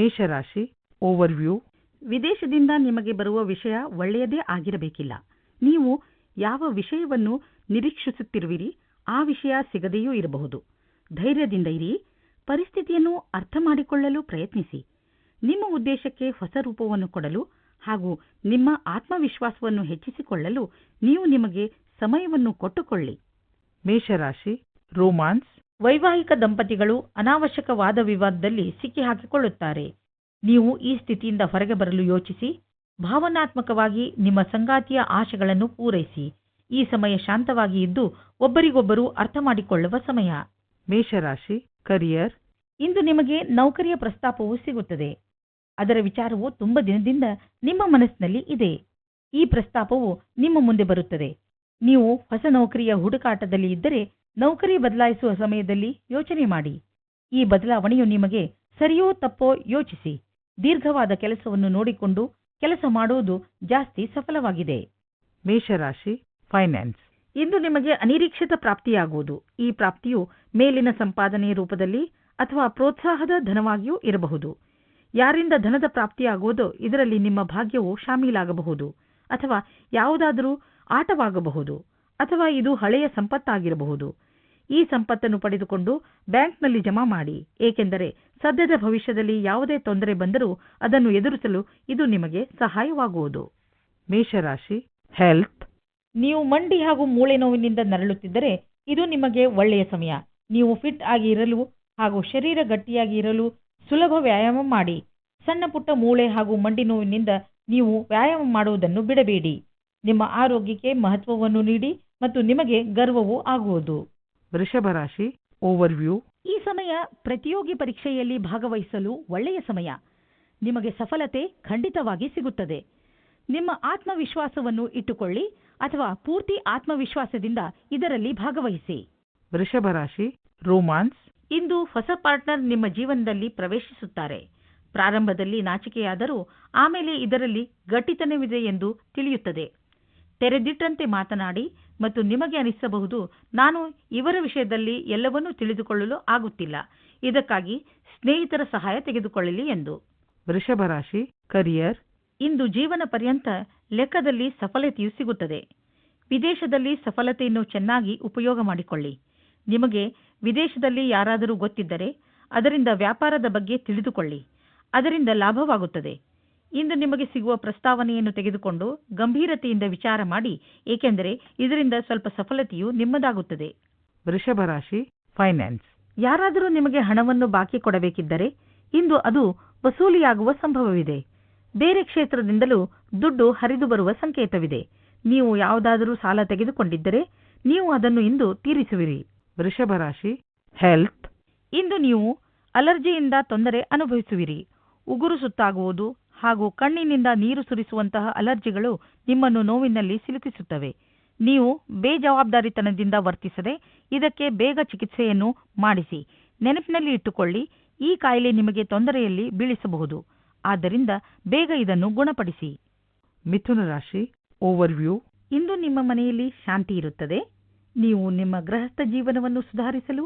ಮೇಷರಾಶಿ ಓವರ್ವ್ಯೂ ವಿದೇಶದಿಂದ ನಿಮಗೆ ಬರುವ ವಿಷಯ ಒಳ್ಳೆಯದೇ ಆಗಿರಬೇಕಿಲ್ಲ. ನೀವು ಯಾವ ವಿಷಯವನ್ನು ನಿರೀಕ್ಷಿಸುತ್ತಿರುವಿರಿ ಆ ವಿಷಯ ಸಿಗದೆಯೂ ಇರಬಹುದು. ಧೈರ್ಯದಿಂದ ಇರಿ. ಪರಿಸ್ಥಿತಿಯನ್ನು ಅರ್ಥ ಮಾಡಿಕೊಳ್ಳಲು ಪ್ರಯತ್ನಿಸಿ. ನಿಮ್ಮ ಉದ್ದೇಶಕ್ಕೆ ಹೊಸ ರೂಪವನ್ನು ಕೊಡಲು ಹಾಗೂ ನಿಮ್ಮ ಆತ್ಮವಿಶ್ವಾಸವನ್ನು ಹೆಚ್ಚಿಸಿಕೊಳ್ಳಲು ನೀವು ನಿಮಗೆ ಸಮಯವನ್ನು ಕೊಟ್ಟುಕೊಳ್ಳಿ. ಮೇಷರಾಶಿ ರೋಮಾನ್ಸ್ ವೈವಾಹಿಕ ದಂಪತಿಗಳು ಅನಾವಶ್ಯಕ ವಾದ ವಿವಾದದಲ್ಲಿ ಸಿಕ್ಕಿಹಾಕಿಕೊಳ್ಳುತ್ತಾರೆ ನೀವು ಈ ಸ್ಥಿತಿಯಿಂದ ಹೊರಗೆ ಬರಲು ಯೋಚಿಸಿ ಭಾವನಾತ್ಮಕವಾಗಿ ನಿಮ್ಮ ಸಂಗಾತಿಯ ಆಶೆಗಳನ್ನು ಪೂರೈಸಿ. ಈ ಸಮಯ ಶಾಂತವಾಗಿ ಇದ್ದು ಒಬ್ಬರಿಗೊಬ್ಬರು ಅರ್ಥ ಮಾಡಿಕೊಳ್ಳುವ ಸಮಯ. ಮೇಷರಾಶಿ ಕರಿಯರ್ ಇಂದು ನಿಮಗೆ ನೌಕರಿಯ ಪ್ರಸ್ತಾಪವು ಸಿಗುತ್ತದೆ. ಅದರ ವಿಚಾರವು ತುಂಬ ದಿನದಿಂದ ನಿಮ್ಮ ಮನಸ್ಸಿನಲ್ಲಿ ಇದೆ. ಈ ಪ್ರಸ್ತಾಪವು ನಿಮ್ಮ ಮುಂದೆ ಬರುತ್ತದೆ. ನೀವು ಹೊಸ ನೌಕರಿಯ ಹುಡುಕಾಟದಲ್ಲಿ ಇದ್ದರೆ ನೌಕರಿ ಬದಲಾಯಿಸುವ ಸಮಯದಲ್ಲಿ ಯೋಚನೆ ಮಾಡಿ. ಈ ಬದಲಾವಣೆಯು ನಿಮಗೆ ಸರಿಯೋ ತಪ್ಪೋ ಯೋಚಿಸಿ. ದೀರ್ಘವಾದ ಕೆಲಸವನ್ನು ನೋಡಿಕೊಂಡು ಕೆಲಸ ಮಾಡುವುದು ಜಾಸ್ತಿ ಸಫಲವಾಗಿದೆ. ಮೇಷರಾಶಿ ಫೈನಾನ್ಸ್ ಇಂದು ನಿಮಗೆ ಅನಿರೀಕ್ಷಿತ ಪ್ರಾಪ್ತಿಯಾಗುವುದು. ಈ ಪ್ರಾಪ್ತಿಯು ಮೇಲಿನ ಸಂಪಾದನೆ ರೂಪದಲ್ಲಿ ಅಥವಾ ಪ್ರೋತ್ಸಾಹದ ಧನವಾಗಿಯೂ ಇರಬಹುದು. ಯಾರಿಂದ ಧನದ ಪ್ರಾಪ್ತಿಯಾಗುವುದೋ ಇದರಲ್ಲಿ ನಿಮ್ಮ ಭಾಗ್ಯವು ಶಾಮೀಲಾಗಬಹುದು. ಅಥವಾ ಯಾವುದಾದರೂ ಆಟವಾಗಬಹುದು. ಅಥವಾ ಇದು ಹಳೆಯ ಸಂಪತ್ತಾಗಿರಬಹುದು. ಈ ಸಂಪತ್ತನ್ನು ಪಡೆದುಕೊಂಡು ಬ್ಯಾಂಕ್ನಲ್ಲಿ ಜಮಾ ಮಾಡಿ. ಏಕೆಂದರೆ ಸದ್ಯದ ಭವಿಷ್ಯದಲ್ಲಿ ಯಾವುದೇ ತೊಂದರೆ ಬಂದರೂ ಅದನ್ನು ಎದುರಿಸಲು ಇದು ನಿಮಗೆ ಸಹಾಯವಾಗುವುದು. ಮೇಷರಾಶಿ ಹೆಲ್ತ್ ನೀವು ಮಂಡಿ ಹಾಗೂ ಮೂಳೆ ನೋವಿನಿಂದ ನರಳುತ್ತಿದ್ದರೆ ಇದು ನಿಮಗೆ ಒಳ್ಳೆಯ ಸಮಯ. ನೀವು ಫಿಟ್ ಆಗಿ ಇರಲು ಹಾಗೂ ಶರೀರ ಗಟ್ಟಿಯಾಗಿ ಇರಲು ಸುಲಭ ವ್ಯಾಯಾಮ ಮಾಡಿ. ಸಣ್ಣ ಪುಟ್ಟ ಮೂಳೆ ಹಾಗೂ ಮಂಡಿ ನೋವಿನಿಂದ ನೀವು ವ್ಯಾಯಾಮ ಮಾಡುವುದನ್ನು ಬಿಡಬೇಡಿ. ನಿಮ್ಮ ಆರೋಗ್ಯಕ್ಕೆ ಮಹತ್ವವನ್ನು ನೀಡಿ ಮತ್ತು ನಿಮಗೆ ಗರ್ವವೂ ಆಗುವುದು. ವೃಷಭ ರಾಶಿ ಓವರ್ವ್ಯೂ ಈ ಸಮಯ ಪ್ರತಿಯೋಗಿ ಪರೀಕ್ಷೆಯಲ್ಲಿ ಭಾಗವಹಿಸಲು ಒಳ್ಳೆಯ ಸಮಯ. ನಿಮಗೆ ಸಫಲತೆ ಖಂಡಿತವಾಗಿ ಸಿಗುತ್ತದೆ. ನಿಮ್ಮ ಆತ್ಮವಿಶ್ವಾಸವನ್ನು ಇಟ್ಟುಕೊಳ್ಳಿ ಅಥವಾ ಪೂರ್ತಿ ಆತ್ಮವಿಶ್ವಾಸದಿಂದ ಇದರಲ್ಲಿ ಭಾಗವಹಿಸಿ. ವೃಷಭ ರಾಶಿ ರೋಮಾನ್ಸ್. ಇಂದು ಹೊಸ ಪಾರ್ಟ್ನರ್ ನಿಮ್ಮ ಜೀವನದಲ್ಲಿ ಪ್ರವೇಶಿಸುತ್ತಾರೆ. ಪ್ರಾರಂಭದಲ್ಲಿ ನಾಚಿಕೆಯಾದರೂ ಆಮೇಲೆ ಇದರಲ್ಲಿ ಗಟ್ಟಿತನವಿದೆ ಎಂದು ತಿಳಿಯುತ್ತದೆ. ತೆರೆದಿಟ್ಟಂತೆ ಮಾತನಾಡಿ ಮತ್ತು ನಿಮಗೆ ಅನಿಸಬಹುದು ನಾನು ಇವರ ವಿಷಯದಲ್ಲಿ ಎಲ್ಲವನ್ನೂ ತಿಳಿದುಕೊಳ್ಳಲು ಆಗುತ್ತಿಲ್ಲ. ಇದಕ್ಕಾಗಿ ಸ್ನೇಹಿತರ ಸಹಾಯ ತೆಗೆದುಕೊಳ್ಳಲಿ ಎಂದು. ವೃಷಭ ರಾಶಿ ಕರಿಯರ್ ಇಂದು ಜೀವನ ಪರ್ಯಂತ ಲೆಕ್ಕದಲ್ಲಿ ಸಫಲತೆಯು ಸಿಗುತ್ತದೆ. ವಿದೇಶದಲ್ಲಿ ಸಫಲತೆಯನ್ನು ಚೆನ್ನಾಗಿ ಉಪಯೋಗ ಮಾಡಿಕೊಳ್ಳಿ. ನಿಮಗೆ ವಿದೇಶದಲ್ಲಿ ಯಾರಾದರೂ ಗೊತ್ತಿದ್ದರೆ ಅದರಿಂದ ವ್ಯಾಪಾರದ ಬಗ್ಗೆ ತಿಳಿದುಕೊಳ್ಳಿ. ಅದರಿಂದ ಲಾಭವಾಗುತ್ತದೆ. ಇಂದು ನಿಮಗೆ ಸಿಗುವ ಪ್ರಸ್ತಾವನೆಯನ್ನು ತೆಗೆದುಕೊಂಡು ಗಂಭೀರತೆಯಿಂದ ವಿಚಾರ ಮಾಡಿ ಏಕೆಂದರೆ ಇದರಿಂದ ಸ್ವಲ್ಪ ಸಫಲತೆಯು ನಿಮ್ಮದಾಗುತ್ತದೆ. ವೃಷಭ ರಾಶಿ ಫೈನಾನ್ಸ್ ಯಾರಾದರೂ ನಿಮಗೆ ಹಣವನ್ನು ಬಾಕಿ ಕೊಡಬೇಕಿದ್ದರೆ ಇಂದು ಅದು ವಸೂಲಿಯಾಗುವ ಸಂಭವವಿದೆ. ಬೇರೆ ಕ್ಷೇತ್ರದಿಂದಲೂ ದುಡ್ಡು ಹರಿದು ಬರುವ ಸಂಕೇತವಿದೆ. ನೀವು ಯಾವುದಾದರೂ ಸಾಲ ತೆಗೆದುಕೊಂಡಿದ್ದರೆ ನೀವು ಅದನ್ನು ಇಂದು ತೀರಿಸುವಿರಿ. ವೃಷಭ ರಾಶಿ ಹೆಲ್ತ್ ಇಂದು ನೀವು ಅಲರ್ಜಿಯಿಂದ ತೊಂದರೆ ಅನುಭವಿಸುವಿರಿ. ಉಗುರು ಸುತ್ತಾಗುವುದು ಹಾಗೂ ಕಣ್ಣಿನಿಂದ ನೀರು ಸುರಿಸುವಂತಹ ಅಲರ್ಜಿಗಳು ನಿಮ್ಮನ್ನು ನೋವಿನಲ್ಲಿ ಸಿಲುಕಿಸುತ್ತವೆ. ನೀವು ಬೇಜವಾಬ್ದಾರಿತನದಿಂದ ವರ್ತಿಸದೆ ಇದಕ್ಕೆ ಬೇಗ ಚಿಕಿತ್ಸೆಯನ್ನು ಮಾಡಿಸಿ. ನೆನಪಿನಲ್ಲಿ ಇಟ್ಟುಕೊಳ್ಳಿ ಈ ಕಾಯಿಲೆ ನಿಮಗೆ ತೊಂದರೆಯಲ್ಲಿ ಬೀಳಿಸಬಹುದು. ಆದ್ದರಿಂದ ಬೇಗ ಇದನ್ನು ಗುಣಪಡಿಸಿ. ಮಿಥುನ ರಾಶಿ ಓವರ್ವ್ಯೂ ಇಂದು ನಿಮ್ಮ ಮನೆಯಲ್ಲಿ ಶಾಂತಿ ಇರುತ್ತದೆ. ನೀವು ನಿಮ್ಮ ಗೃಹಸ್ಥ ಜೀವನವನ್ನು ಸುಧಾರಿಸಲು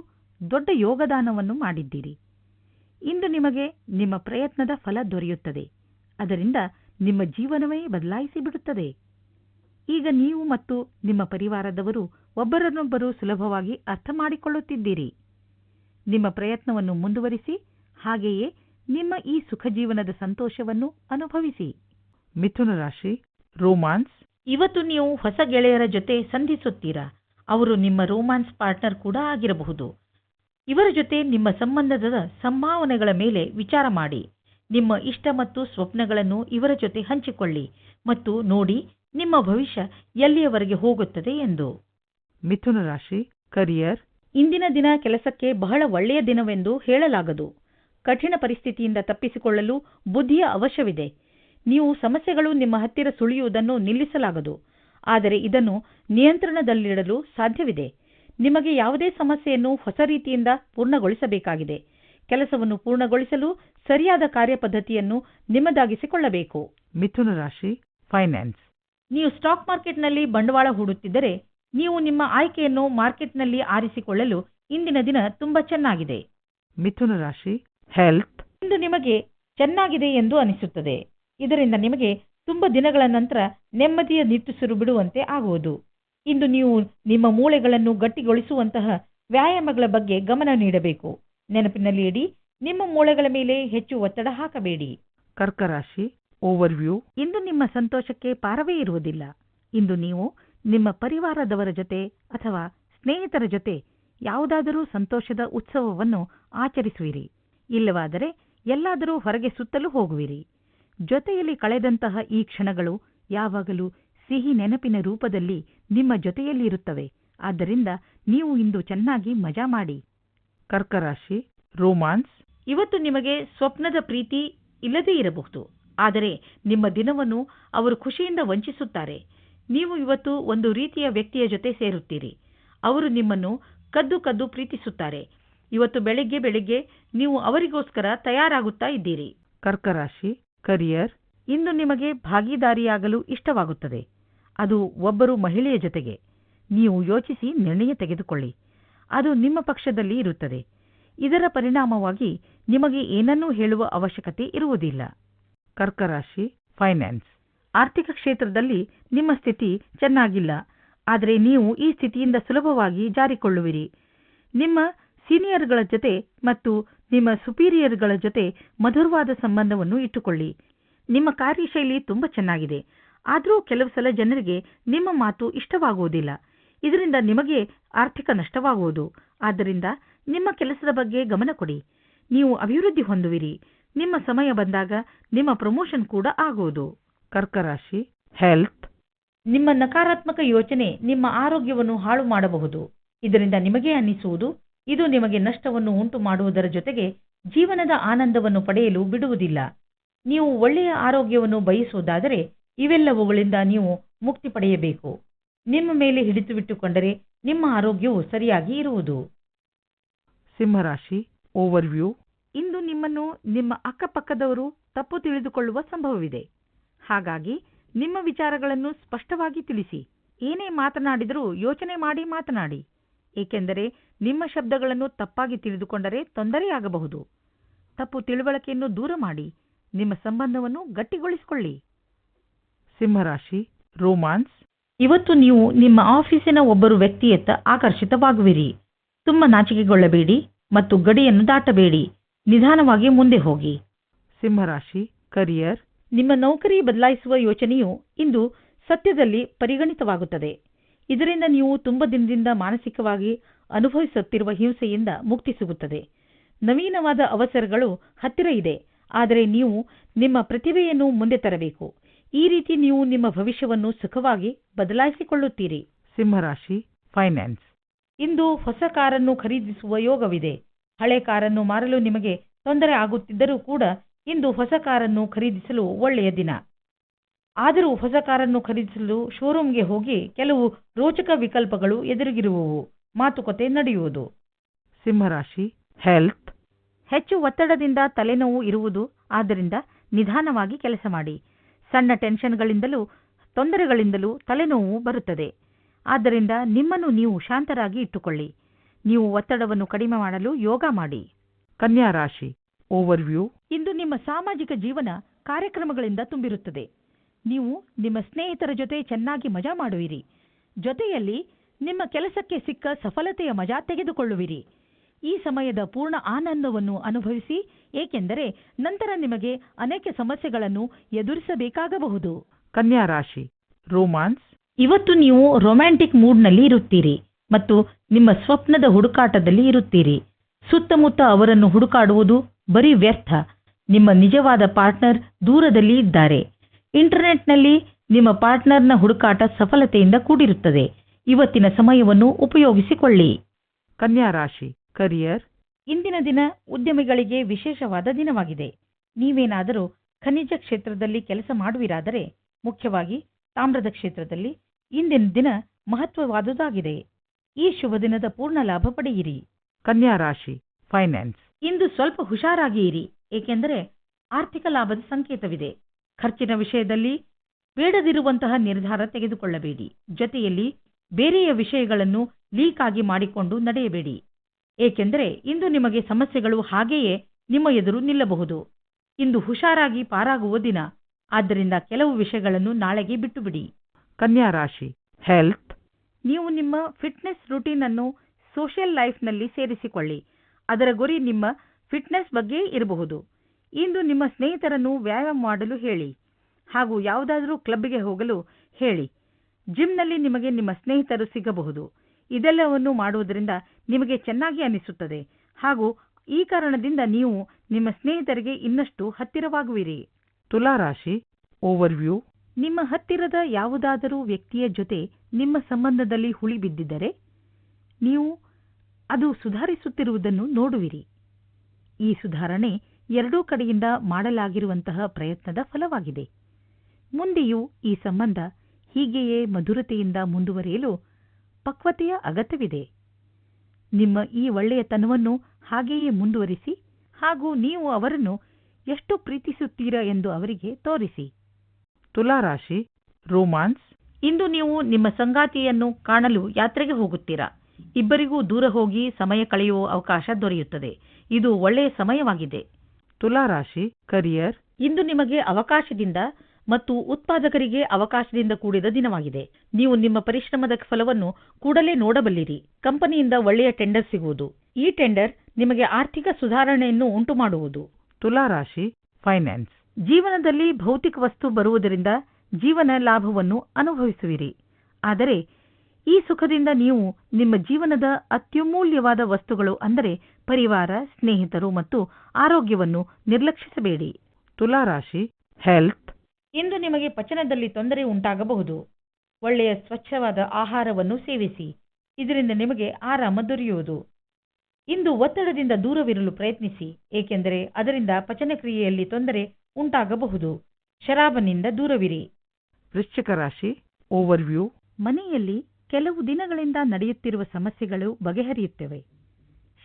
ದೊಡ್ಡ ಯೋಗದಾನವನ್ನು ಮಾಡಿದ್ದೀರಿ. ಇಂದು ನಿಮಗೆ ನಿಮ್ಮ ಪ್ರಯತ್ನದ ಫಲ ದೊರೆಯುತ್ತದೆ. ಅದರಿಂದ ನಿಮ್ಮ ಜೀವನವೇ ಬದಲಾಯಿಸಿ ಬಿಡುತ್ತದೆ ಈಗ ನೀವು ಮತ್ತು ನಿಮ್ಮ ಪರಿವಾರದವರು ಒಬ್ಬರನ್ನೊಬ್ಬರು ಸುಲಭವಾಗಿ ಅರ್ಥ ಮಾಡಿಕೊಳ್ಳುತ್ತಿದ್ದೀರಿ. ನಿಮ್ಮ ಪ್ರಯತ್ನವನ್ನು ಮುಂದುವರಿಸಿ ಹಾಗೆಯೇ ನಿಮ್ಮ ಈ ಸುಖ ಜೀವನದ ಸಂತೋಷವನ್ನು ಅನುಭವಿಸಿ. ಮಿಥುನ ರಾಶಿ ರೋಮಾನ್ಸ್. ಇವತ್ತು ನೀವು ಹೊಸ ಗೆಳೆಯರ ಜೊತೆ ಸಂಧಿಸುತ್ತೀರಾ? ಅವರು ನಿಮ್ಮ ರೋಮಾನ್ಸ್ ಪಾರ್ಟ್ನರ್ ಕೂಡ ಆಗಿರಬಹುದು. ಇವರ ಜೊತೆ ನಿಮ್ಮ ಸಂಬಂಧದ ಸಂಭಾವನೆಗಳ ಮೇಲೆ ವಿಚಾರ ಮಾಡಿ. ನಿಮ್ಮ ಇಷ್ಟ ಮತ್ತು ಸ್ವಪ್ನಗಳನ್ನು ಇವರ ಜೊತೆ ಹಂಚಿಕೊಳ್ಳಿ ಮತ್ತು ನೋಡಿ ನಿಮ್ಮ ಭವಿಷ್ಯ ಎಲ್ಲಿಯವರೆಗೆ ಹೋಗುತ್ತದೆ ಎಂದು. ಮಿಥುನ ರಾಶಿ ಕರಿಯರ್ ಇಂದಿನ ದಿನ ಕೆಲಸಕ್ಕೆ ಬಹಳ ಒಳ್ಳೆಯ ದಿನವೆಂದು ಹೇಳಲಾಗದು. ಕಠಿಣ ಪರಿಸ್ಥಿತಿಯಿಂದ ತಪ್ಪಿಸಿಕೊಳ್ಳಲು ಬುದ್ಧಿಯ ಅವಶ್ಯವಿದೆ. ನೀವು ಸಮಸ್ಯೆಗಳು ನಿಮ್ಮ ಹತ್ತಿರ ಸುಳಿಯುವುದನ್ನು ನಿಲ್ಲಿಸಲಾಗದು. ಆದರೆ ಇದನ್ನು ನಿಯಂತ್ರಣದಲ್ಲಿಡಲು ಸಾಧ್ಯವಿದೆ. ನಿಮಗೆ ಯಾವುದೇ ಸಮಸ್ಯೆಯನ್ನು ಹೊಸ ರೀತಿಯಿಂದ ಪೂರ್ಣಗೊಳಿಸಬೇಕಾಗಿದೆ. ಕೆಲಸವನ್ನು ಪೂರ್ಣಗೊಳಿಸಲು ಸರಿಯಾದ ಕಾರ್ಯಪದ್ಧತಿಯನ್ನು ನಿಮ್ಮದಾಗಿಸಿಕೊಳ್ಳಬೇಕು. ಮಿಥುನ ರಾಶಿ ಫೈನಾನ್ಸ್ ನೀವು ಸ್ಟಾಕ್ ಮಾರ್ಕೆಟ್ನಲ್ಲಿ ಬಂಡವಾಳ ಹೂಡುತ್ತಿದ್ದರೆ ನೀವು ನಿಮ್ಮ ಆಯ್ಕೆಯನ್ನು ಮಾರ್ಕೆಟ್ನಲ್ಲಿ ಆರಿಸಿಕೊಳ್ಳಲು ಇಂದಿನ ದಿನ ತುಂಬಾ ಚೆನ್ನಾಗಿದೆ. ಮಿಥುನ ರಾಶಿ ಹೆಲ್ತ್ ಇಂದು ನಿಮಗೆ ಚೆನ್ನಾಗಿದೆ ಎಂದು ಅನಿಸುತ್ತದೆ. ಇದರಿಂದ ನಿಮಗೆ ತುಂಬ ದಿನಗಳ ನಂತರ ನೆಮ್ಮದಿಯ ನಿಟ್ಟುಸಿರು ಬಿಡುವಂತೆ ಆಗುವುದು. ಇಂದು ನೀವು ನಿಮ್ಮ ಮೂಳೆಗಳನ್ನು ಗಟ್ಟಿಗೊಳಿಸುವಂತಹ ವ್ಯಾಯಾಮಗಳ ಬಗ್ಗೆ ಗಮನ ನೀಡಬೇಕು. ನೆನಪಿನಲ್ಲಿ ಇಡಿ, ನಿಮ್ಮ ಮೂಳೆಗಳ ಮೇಲೆ ಹೆಚ್ಚು ಒತ್ತಡ ಹಾಕಬೇಡಿ. ಕರ್ಕರಾಶಿ ಓವರ್ವ್ಯೂ ಇಂದು ನಿಮ್ಮ ಸಂತೋಷಕ್ಕೆ ಪಾರವೇ ಇರುವುದಿಲ್ಲ. ಇಂದು ನೀವು ನಿಮ್ಮ ಪರಿವಾರದವರ ಜೊತೆ ಅಥವಾ ಸ್ನೇಹಿತರ ಜೊತೆ ಯಾವುದಾದರೂ ಸಂತೋಷದ ಉತ್ಸವವನ್ನು ಆಚರಿಸುವಿರಿ. ಇಲ್ಲವಾದರೆ ಎಲ್ಲಾದರೂ ಹೊರಗೆ ಸುತ್ತಲೂ ಹೋಗುವಿರಿ. ಜೊತೆಯಲ್ಲಿ ಕಳೆದಂತಹ ಈ ಕ್ಷಣಗಳು ಯಾವಾಗಲೂ ಸಿಹಿ ನೆನಪಿನ ರೂಪದಲ್ಲಿ ನಿಮ್ಮ ಜೊತೆಯಲ್ಲಿ ಇರುತ್ತವೆ ಆದ್ದರಿಂದ ನೀವು ಇಂದು ಚೆನ್ನಾಗಿ ಮಜಾ ಮಾಡಿ. ಕರ್ಕ ರಾಶಿ ರೋಮಾನ್ಸ್. ಇವತ್ತು ನಿಮಗೆ ಸ್ವಪ್ನದ ಪ್ರೀತಿ ಇಲ್ಲದೇ ಇರಬಹುದು. ಆದರೆ ನಿಮ್ಮ ದಿನವನ್ನು ಅವರು ಖುಷಿಯಿಂದ ವಂಚಿಸುತ್ತಾರೆ. ನೀವು ಇವತ್ತು ಒಂದು ರೀತಿಯ ವ್ಯಕ್ತಿಯ ಜೊತೆ ಸೇರುತ್ತೀರಿ. ಅವರು ನಿಮ್ಮನ್ನು ಕದ್ದು ಕದ್ದು ಪ್ರೀತಿಸುತ್ತಾರೆ. ಇವತ್ತು ಬೆಳಿಗ್ಗೆ ಬೆಳಿಗ್ಗೆ ನೀವು ಅವರಿಗೋಸ್ಕರ ತಯಾರಾಗುತ್ತಾ ಇದ್ದೀರಿ. ಕರ್ಕರಾಶಿ, ಕರಿಯರ್, ಇಂದು ನಿಮಗೆ ಭಾಗಿದಾರಿಯಾಗಲು ಇಷ್ಟವಾಗುತ್ತದೆ. ಅದು ಒಬ್ಬರು ಮಹಿಳೆಯ ಜೊತೆಗೆ. ನೀವು ಯೋಚಿಸಿ ನಿರ್ಣಯ ತೆಗೆದುಕೊಳ್ಳಿ. ಅದು ನಿಮ್ಮ ಪಕ್ಷದಲ್ಲಿ ಇರುತ್ತದೆ. ಇದರ ಪರಿಣಾಮವಾಗಿ ನಿಮಗೆ ಏನನ್ನೂ ಹೇಳುವ ಅವಶ್ಯಕತೆ ಇರುವುದಿಲ್ಲ. ಕರ್ಕರಾಶಿ ಫೈನಾನ್ಸ್ ಆರ್ಥಿಕ ಕ್ಷೇತ್ರದಲ್ಲಿ ನಿಮ್ಮ ಸ್ಥಿತಿ ಚೆನ್ನಾಗಿಲ್ಲ. ಆದರೆ ನೀವು ಈ ಸ್ಥಿತಿಯಿಂದ ಸುಲಭವಾಗಿ ಜಾರಿಕೊಳ್ಳುವಿರಿ. ನಿಮ್ಮ ಸೀನಿಯರ್ಗಳ ಜೊತೆ ಮತ್ತು ನಿಮ್ಮ ಸುಪೀರಿಯರ್ಗಳ ಜೊತೆ ಮಧುರವಾದ ಸಂಬಂಧವನ್ನು ಇಟ್ಟುಕೊಳ್ಳಿ. ನಿಮ್ಮ ಕಾರ್ಯಶೈಲಿ ತುಂಬಾ ಚೆನ್ನಾಗಿದೆ. ಆದರೂ ಕೆಲವು ಸಲ ಜನರಿಗೆ ನಿಮ್ಮ ಮಾತು ಇಷ್ಟವಾಗುವುದಿಲ್ಲ. ಇದರಿಂದ ನಿಮಗೆ ಆರ್ಥಿಕ ನಷ್ಟವಾಗುವುದು. ಆದ್ದರಿಂದ ನಿಮ್ಮ ಕೆಲಸದ ಬಗ್ಗೆ ಗಮನ ಕೊಡಿ. ನೀವು ಅಭಿವೃದ್ಧಿ ಹೊಂದುವಿರಿ. ನಿಮ್ಮ ಸಮಯ ಬಂದಾಗ ನಿಮ್ಮ ಪ್ರಮೋಷನ್ ಕೂಡ ಆಗುವುದು. ಕರ್ಕರಾಶಿ ಹೆಲ್ತ್ ನಿಮ್ಮ ನಕಾರಾತ್ಮಕ ಯೋಚನೆ ನಿಮ್ಮ ಆರೋಗ್ಯವನ್ನು ಹಾಳು ಮಾಡಬಹುದು. ಇದರಿಂದ ನಿಮಗೆ ಅನ್ನಿಸುವುದು, ಇದು ನಿಮಗೆ ನಷ್ಟವನ್ನು ಉಂಟು ಮಾಡುವುದರ ಜೊತೆಗೆ ಜೀವನದ ಆನಂದವನ್ನು ಪಡೆಯಲು ಬಿಡುವುದಿಲ್ಲ. ನೀವು ಒಳ್ಳೆಯ ಆರೋಗ್ಯವನ್ನು ಬಯಸುವುದಾದರೆ ಇವೆಲ್ಲವುಗಳಿಂದ ನೀವು ಮುಕ್ತಿ ಪಡೆಯಬೇಕು. ನಿಮ್ಮ ಮೇಲೆ ಹಿಡಿತವಿಟ್ಟುಕೊಂಡರೆ ನಿಮ್ಮ ಆರೋಗ್ಯವು ಸರಿಯಾಗಿ ಇರುವುದು. ಸಿಂಹರಾಶಿ ಓವರ್ವ್ಯೂ ಇಂದು ನಿಮ್ಮನ್ನು ನಿಮ್ಮ ಅಕ್ಕಪಕ್ಕದವರು ತಪ್ಪು ತಿಳಿದುಕೊಳ್ಳುವ ಸಂಭವವಿದೆ. ಹಾಗಾಗಿ ನಿಮ್ಮ ವಿಚಾರಗಳನ್ನು ಸ್ಪಷ್ಟವಾಗಿ ತಿಳಿಸಿ. ಏನೇ ಮಾತನಾಡಿದರೂ ಯೋಚನೆ ಮಾಡಿ ಮಾತನಾಡಿ. ಏಕೆಂದರೆ ನಿಮ್ಮ ಶಬ್ದಗಳನ್ನು ತಪ್ಪಾಗಿ ತಿಳಿದುಕೊಂಡರೆ ತೊಂದರೆಯಾಗಬಹುದು. ತಪ್ಪು ತಿಳುವಳಿಕೆಯನ್ನು ದೂರ ಮಾಡಿ. ನಿಮ್ಮ ಸಂಬಂಧವನ್ನು ಗಟ್ಟಿಗೊಳಿಸಿಕೊಳ್ಳಿ. ಸಿಂಹರಾಶಿ ರೋಮಾನ್ಸ್ ಇವತ್ತು ನೀವು ನಿಮ್ಮ ಆಫೀಸಿನ ಒಬ್ಬರು ವ್ಯಕ್ತಿಯತ್ತ ಆಕರ್ಷಿತವಾಗುವಿರಿ. ತುಂಬ ನಾಚಿಕೆಗೊಳ್ಳಬೇಡಿ ಮತ್ತು ಗಡಿಯನ್ನು ದಾಟಬೇಡಿ. ನಿಧಾನವಾಗಿ ಮುಂದೆ ಹೋಗಿ. ಸಿಂಹರಾಶಿ ಕರಿಯರ್ ನಿಮ್ಮ ನೌಕರಿ ಬದಲಾಯಿಸುವ ಯೋಚನೆಯು ಇಂದು ಸತ್ಯದಲ್ಲಿ ಪರಿಗಣಿತವಾಗುತ್ತದೆ. ಇದರಿಂದ ನೀವು ತುಂಬ ದಿನದಿಂದ ಮಾನಸಿಕವಾಗಿ ಅನುಭವಿಸುತ್ತಿರುವ ಹಿಂಸೆಯಿಂದ ಮುಕ್ತಿ ಸಿಗುತ್ತದೆ. ನವೀನವಾದ ಅವಸರಗಳು ಹತ್ತಿರ ಇದೆ. ಆದರೆ ನೀವು ನಿಮ್ಮ ಪ್ರತಿಭೆಯನ್ನು ಮುಂದೆ ತರಬೇಕು. ಈ ರೀತಿ ನೀವು ನಿಮ್ಮ ಭವಿಷ್ಯವನ್ನು ಸುಖವಾಗಿ ಬದಲಾಯಿಸಿಕೊಳ್ಳುತ್ತೀರಿ. ಸಿಂಹರಾಶಿ ಫೈನಾನ್ಸ್ ಇಂದು ಹೊಸ ಕಾರನ್ನು ಖರೀದಿಸುವ ಯೋಗವಿದೆ. ಹಳೆ ಕಾರನ್ನು ಮಾರಲು ನಿಮಗೆ ತೊಂದರೆ ಆಗುತ್ತಿದ್ದರೂ ಕೂಡ ಇಂದು ಹೊಸ ಕಾರನ್ನು ಖರೀದಿಸಲು ಒಳ್ಳೆಯ ದಿನ. ಆದರೂ ಹೊಸ ಕಾರನ್ನು ಖರೀದಿಸಲು ಶೋರೂಮ್ಗೆ ಹೋಗಿ ಕೆಲವು ರೋಚಕ ವಿಕಲ್ಪಗಳು ಎದುರಿಗಿರುವವು. ಮಾತುಕತೆ ನಡೆಯುವುದು. ಸಿಂಹರಾಶಿ ಹೆಲ್ತ್ ಹೆಚ್ಚು ಒತ್ತಡದಿಂದ ತಲೆನೋವು ಇರುವುದು. ಆದ್ದರಿಂದ ನಿಧಾನವಾಗಿ ಕೆಲಸ ಮಾಡಿ. ಸಣ್ಣ ಟೆನ್ಷನ್ಗಳಿಂದಲೂ ತೊಂದರೆಗಳಿಂದಲೂ ತಲೆನೋವು ಬರುತ್ತದೆ. ಆದ್ದರಿಂದ ನಿಮ್ಮನ್ನು ನೀವು ಶಾಂತರಾಗಿ ಇಟ್ಟುಕೊಳ್ಳಿ. ನೀವು ಒತ್ತಡವನ್ನು ಕಡಿಮೆ ಮಾಡಲು ಯೋಗ ಮಾಡಿ. ಕನ್ಯಾ ರಾಶಿ ಓವರ್ವ್ಯೂ ಇಂದು ನಿಮ್ಮ ಸಾಮಾಜಿಕ ಜೀವನ ಕಾರ್ಯಕ್ರಮಗಳಿಂದ ತುಂಬಿರುತ್ತದೆ. ನೀವು ನಿಮ್ಮ ಸ್ನೇಹಿತರ ಜೊತೆ ಚೆನ್ನಾಗಿ ಮಜಾ ಮಾಡುವಿರಿ. ಜೊತೆಯಲ್ಲಿ ನಿಮ್ಮ ಕೆಲಸಕ್ಕೆ ಸಿಕ್ಕ ಸಫಲತೆಯ ಮಜಾ ತೆಗೆದುಕೊಳ್ಳುವಿರಿ. ಈ ಸಮಯದ ಪೂರ್ಣ ಆನಂದವನ್ನು ಅನುಭವಿಸಿ ಏಕೆಂದರೆ ನಂತರ ನಿಮಗೆ ಅನೇಕ ಸಮಸ್ಯೆಗಳನ್ನು ಎದುರಿಸಬೇಕಾಗಬಹುದು. ಕನ್ಯಾ ರಾಶಿ ರೋಮಾನ್ಸ್ ಇವತ್ತು ನೀವು ರೊಮ್ಯಾಂಟಿಕ್ ಮೂಡ್ನಲ್ಲಿ ಇರುತ್ತೀರಿ ಮತ್ತು ನಿಮ್ಮ ಸ್ವಪ್ನದ ಹುಡುಕಾಟದಲ್ಲಿ ಇರುತ್ತೀರಿ. ಸುತ್ತಮುತ್ತ ಅವರನ್ನು ಹುಡುಕಾಡುವುದು ಬರೀ ವ್ಯರ್ಥ. ನಿಮ್ಮ ನಿಜವಾದ ಪಾರ್ಟ್ನರ್ ದೂರದಲ್ಲಿ ಇದ್ದಾರೆ. ಇಂಟರ್ನೆಟ್ನಲ್ಲಿ ನಿಮ್ಮ ಪಾರ್ಟ್ನರ್ನ ಹುಡುಕಾಟ ಸಫಲತೆಯಿಂದ ಕೂಡಿರುತ್ತದೆ. ಇವತ್ತಿನ ಸಮಯವನ್ನು ಉಪಯೋಗಿಸಿಕೊಳ್ಳಿ. ಕನ್ಯಾ ರಾಶಿ ಕರಿಯರ್ ಇಂದಿನ ದಿನ ಉದ್ಯಮಿಗಳಿಗೆ ವಿಶೇಷವಾದ ದಿನವಾಗಿದೆ. ನೀವೇನಾದರೂ ಖನಿಜ ಕ್ಷೇತ್ರದಲ್ಲಿ ಕೆಲಸ ಮಾಡುವಿರಾದರೆ ಮುಖ್ಯವಾಗಿ ತಾಮ್ರದ ಕ್ಷೇತ್ರದಲ್ಲಿ ಇಂದಿನ ದಿನ ಮಹತ್ವವಾದುದಾಗಿದೆ. ಈ ಶುಭ ದಿನದ ಪೂರ್ಣ ಲಾಭ ಪಡೆಯಿರಿ. ಕನ್ಯಾ ರಾಶಿ ಫೈನಾನ್ಸ್. ಇಂದು ಸ್ವಲ್ಪ ಹುಷಾರಾಗಿ ಇರಿ ಏಕೆಂದರೆ ಆರ್ಥಿಕ ಲಾಭದ ಸಂಕೇತವಿದೆ. ಖರ್ಚಿನ ವಿಷಯದಲ್ಲಿ ಬೇಡದಿರುವಂತಹ ನಿರ್ಧಾರ ತೆಗೆದುಕೊಳ್ಳಬೇಡಿ. ಜೊತೆಯಲ್ಲಿ ಬೇರೆಯ ವಿಷಯಗಳನ್ನು ಲೀಕ್ ಆಗಿ ಮಾಡಿಕೊಂಡು ನಡೆಯಬೇಡಿ. ಏಕೆಂದರೆ ಇಂದು ನಿಮಗೆ ಸಮಸ್ಯೆಗಳು ಹಾಗೆಯೇ ನಿಮ್ಮ ಎದುರು ನಿಲ್ಲಬಹುದು. ಇಂದು ಹುಷಾರಾಗಿ ಪಾರಾಗುವ ದಿನ. ಆದ್ದರಿಂದ ಕೆಲವು ವಿಷಯಗಳನ್ನು ನಾಳೆಗೆ ಬಿಟ್ಟುಬಿಡಿ. ಕನ್ಯಾ ರಾಶಿ ಹೆಲ್ತ್ ನೀವು ನಿಮ್ಮ ಫಿಟ್ನೆಸ್ ರೂಟೀನ್ ಅನ್ನು ಸೋಷಿಯಲ್ ಲೈಫ್ನಲ್ಲಿ ಸೇರಿಸಿಕೊಳ್ಳಿ. ಅದರ ಗುರಿ ನಿಮ್ಮ ಫಿಟ್ನೆಸ್ ಬಗ್ಗೆ ಇರಬಹುದು. ಇಂದು ನಿಮ್ಮ ಸ್ನೇಹಿತರನ್ನು ವ್ಯಾಯಾಮ ಮಾಡಲು ಹೇಳಿ. ಹಾಗೂ ಯಾವುದಾದರೂ ಕ್ಲಬ್ಗೆ ಹೋಗಲು ಹೇಳಿ. ಜಿಮ್ನಲ್ಲಿ ನಿಮಗೆ ನಿಮ್ಮ ಸ್ನೇಹಿತರು ಸಿಗಬಹುದು. ಇದೆಲ್ಲವನ್ನು ಮಾಡುವುದರಿಂದ ನಿಮಗೆ ಚೆನ್ನಾಗಿ ಅನಿಸುತ್ತದೆ. ಹಾಗೂ ಈ ಕಾರಣದಿಂದ ನೀವು ನಿಮ್ಮ ಸ್ನೇಹಿತರಿಗೆ ಇನ್ನಷ್ಟು ಹತ್ತಿರವಾಗುವಿರಿ. ತುಲಾ ರಾಶಿ ಓವರ್ವ್ಯೂ ನಿಮ್ಮ ಹತ್ತಿರದ ಯಾವುದಾದರೂ ವ್ಯಕ್ತಿಯ ಜೊತೆ ನಿಮ್ಮ ಸಂಬಂಧದಲ್ಲಿ ಹುಳಿ ಬಿದ್ದಿದ್ದರೆ ನೀವು ಅದು ಸುಧಾರಿಸುತ್ತಿರುವುದನ್ನು ನೋಡುವಿರಿ. ಈ ಸುಧಾರಣೆ ಎರಡೂ ಕಡೆಯಿಂದ ಮಾಡಲಾಗಿರುವಂತಹ ಪ್ರಯತ್ನದ ಫಲವಾಗಿದೆ. ಮುಂದೆಯೂ ಈ ಸಂಬಂಧ ಹೀಗೆಯೇ ಮಧುರತೆಯಿಂದ ಮುಂದುವರಿಯಲು ಪಕ್ವತೆಯ ಅಗತ್ಯವಿದೆ. ನಿಮ್ಮ ಈ ಒಳ್ಳೆಯತನವನ್ನು ಹಾಗೆಯೇ ಮುಂದುವರಿಸಿ ಹಾಗೂ ನೀವು ಅವರನ್ನು ಎಷ್ಟು ಪ್ರೀತಿಸುತ್ತೀರಾ ಎಂದು ಅವರಿಗೆ ತೋರಿಸಿ. ತುಲಾ ರಾಶಿ ರೋಮಾನ್ಸ್. ಇಂದು ನೀವು ನಿಮ್ಮ ಸಂಗಾತಿಯನ್ನು ಕಾಣಲು ಯಾತ್ರೆಗೆ ಹೋಗುತ್ತೀರಾ? ಇಬ್ಬರಿಗೂ ದೂರ ಹೋಗಿ ಸಮಯ ಕಳೆಯುವ ಅವಕಾಶ ದೊರೆಯುತ್ತದೆ. ಇದು ಒಳ್ಳೆಯ ಸಮಯವಾಗಿದೆ. ತುಲಾರಾಶಿ ಕರಿಯರ್. ಇಂದು ನಿಮಗೆ ಅವಕಾಶದಿಂದ ಮತ್ತು ಉತ್ಪಾದಕರಿಗೆ ಅವಕಾಶದಿಂದ ಕೂಡಿದ ದಿನವಾಗಿದೆ. ನೀವು ನಿಮ್ಮ ಪರಿಶ್ರಮದ ಫಲವನ್ನು ಕೂಡಲೇ ನೋಡಬಲ್ಲಿರಿ. ಕಂಪನಿಯಿಂದ ಒಳ್ಳೆಯ ಟೆಂಡರ್ ಸಿಗುವುದು. ಈ ಟೆಂಡರ್ ನಿಮಗೆ ಆರ್ಥಿಕ ಸುಧಾರಣೆಯನ್ನು ಉಂಟುಮಾಡುವುದು. ತುಲಾ ರಾಶಿ ಫೈನಾನ್ಸ್. ಜೀವನದಲ್ಲಿ ಭೌತಿಕ ವಸ್ತು ಬರುವುದರಿಂದ ಜೀವನ ಲಾಭವನ್ನು ಅನುಭವಿಸುವಿರಿ. ಆದರೆ ಈ ಸುಖದಿಂದ ನೀವು ನಿಮ್ಮ ಜೀವನದ ಅತ್ಯಮೂಲ್ಯವಾದ ವಸ್ತುಗಳು ಅಂದರೆ ಪರಿವಾರ ಸ್ನೇಹಿತರು ಮತ್ತು ಆರೋಗ್ಯವನ್ನು ನಿರ್ಲಕ್ಷಿಸಬೇಡಿ. ತುಲಾ ರಾಶಿ ಹೆಲ್ತ್. ಇಂದು ನಿಮಗೆ ಪಚನದಲ್ಲಿ ತೊಂದರೆ ಉಂಟಾಗಬಹುದು. ಒಳ್ಳೆಯ ಸ್ವಚ್ಛವಾದ ಆಹಾರವನ್ನು ಸೇವಿಸಿ. ಇದರಿಂದ ನಿಮಗೆ ಆರಾಮ ದೊರೆಯುವುದು ಇಂದು ಒತ್ತಡದಿಂದ ದೂರವಿರಲು ಪ್ರಯತ್ನಿಸಿ ಏಕೆಂದರೆ ಅದರಿಂದ ಪಚನಕ್ರಿಯೆಯಲ್ಲಿ ತೊಂದರೆ ಉಂಟಾಗಬಹುದು. ಶರಾಬನಿಂದ ದೂರವಿರಿ. ವೃಶ್ಚಿಕ ರಾಶಿ ಓವರ್ವ್ಯೂ ಮನೆಯಲ್ಲಿ ಕೆಲವು ದಿನಗಳಿಂದ ನಡೆಯುತ್ತಿರುವ ಸಮಸ್ಯೆಗಳು ಬಗೆಹರಿಯುತ್ತವೆ.